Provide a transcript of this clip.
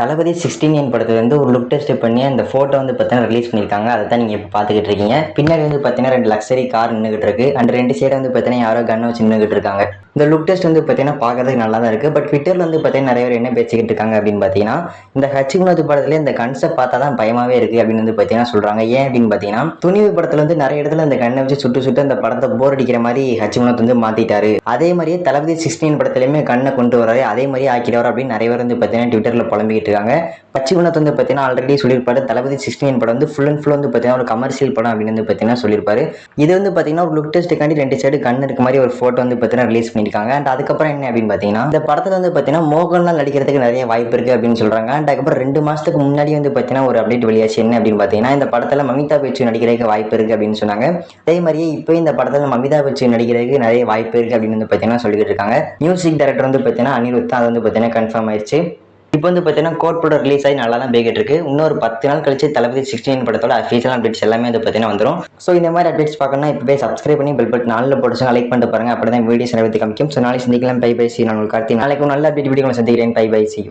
தளபதி sixteen என் படத்துல வந்து ஒரு லுக் டெஸ்ட் பண்ணி அந்த ஃபோட்டோ வந்து பார்த்தீங்கன்னா ரிலீஸ் பண்ணியிருக்காங்க. அதை தான் நீங்கள் இப்போ பார்த்துக்கிட்டு இருக்கீங்க. பின்னாடி வந்து பார்த்தீங்கன்னா ரெண்டு லக்ஸரி கார் நின்றுகிட்டு இருக்கு. அண்ட் ரெண்டு சைடு வந்து பார்த்தீங்கன்னா யாரோ கன் வச்சு நின்றுகிட்டு இருக்காங்க. இந்த லுக் டெஸ்ட் வந்து பார்த்தீங்கன்னா பார்க்கறதுக்கு நல்லா தான் இருக்குது பட் ட்விட்டரில் வந்து பார்த்தீங்கன்னா நிறைய பேர் என்ன பேசிக்கிட்டு இருக்காங்க அப்படின்னு பார்த்தீங்கன்னா இந்த ஹச் வினோத் படத்துல இந்த கன்செப்ட் பார்த்தா தான் பயமாவே இருக்குது அப்படின்னு வந்து பார்த்தீங்கன்னா சொல்கிறாங்க ஏன் அப்படின்னு பார்த்தீங்கன்னா துணிவு படத்தில் வந்து நிறைய இடத்துல இந்த கண்ணை வச்சு சுட்டு சுட்டு அந்த படத்தை போர் அடிக்கிற மாதிரி ஹச் வினோத் வந்து மாற்றிட்டாரு அதே மாதிரியே தளபதி சிக்ஸ்டீன் படத்துலையுமே கண்ணை கொண்டு வராரு. அதே மாதிரி ஆக்கிடுவார் அப்படின்னு நிறைய பேர் வந்து பார்த்தீங்கன்னா ட்விட்டரில் புலம்பிக்கிட்டு இருக்காங்க. பச்சை வினோத் வந்து பார்த்தீங்கன்னா ஆல்ரெடி சொல்லியிருப்பாரு. தளபதி சிக்ஸ்டீன் படம் வந்து ஃபுல் அண்ட் ஃபுல் வந்து பார்த்தீங்கன்னா ஒரு கமர்ஷியல் படம் அப்படின்னு வந்து பார்த்தீங்கன்னா சொல்லியிருப்பாரு. இது வந்து பார்த்தீங்கன்னா ஒரு லுக் டெஸ்ட்டுக்காண்டி ரெண்டு சைடு கண் இருக்க மாதிரி ஒரு ஃபோட்டோ வந்து பார்த்தீங்கன்னா ரிலீஸ் பண்ணியிருக்காங்க. அண்ட் அதுக்கப்புறம் என்ன அப்படின்னு பார்த்தீங்கன்னா இந்த படத்தில் வந்து பார்த்தீங்கன்னா மோகன்லால் நடிக்கிறதுக்கு நிறைய வாய்ப்பு இருக்குது அப்படின்னு சொல்கிறாங்க அண்ட் அதுக்கப்புறம் ரெண்டு மாதத்துக்கு முன்னாடி வந்து பார்த்தீங்கன்னா ஒரு அப்டேட் வெளியாச்சு. என்ன அப்படின்னு பார்த்தீங்கன்னா இந்த படத்தில் மமிதா பச்சு நடிக்கிறதுக்கு வாய்ப்பு இருக்குது அப்படின்னு சொன்னாங்க. அதே மாதிரியே இப்போ இந்த படத்தில் மமிதா பச்சு நடிக்கிறதுக்கு நிறைய வாய்ப்பு இருக்குது அப்படின்னு வந்து பார்த்தீங்கன்னா சொல்லிட்டு இருக்காங்க. மியூசிக் டைரக்டர் வந்து பார்த்தீங்கன்னா அனிருத். அது வந்து பார்த்தீங்கன்னா கன்ஃபார்ம் ஆயிடுச்சு இப்போ வந்து பார்த்தீங்கன்னா கோட் படம் ரிலீஸ் ஆகி நல்லா தான் போய்கிட்டு இருக்கு. இன்னொரு பத்து நாள் கழிச்சு தளபதி சிக்ஸ்டீன் படத்தோட அஃபீஷியல் அப்டேட்ஸ் எல்லாமே வந்து பார்த்தீங்கன்னா வந்துடும் ஸோ இந்த மாதிரி அப்டேட்ஸ் பார்க்கணும்னா இப்போ சப்ஸ்கிரைப் பண்ணி பெல் பட்டன் நாளில் போட்டு லைக் பண்ணிட்டு பாருங்க. அப்படி தான் வீடியோஸ் நிறைவேற்றி காமிக்கும். ஸோ நாளைக்கு சந்திக்கலாம். பை பை சி நான் உங்களுக்கு கார்த்தி நாளைக்கு நல்ல அப்டேட் வீடியோ சந்திக்கிறேன். Bye bye see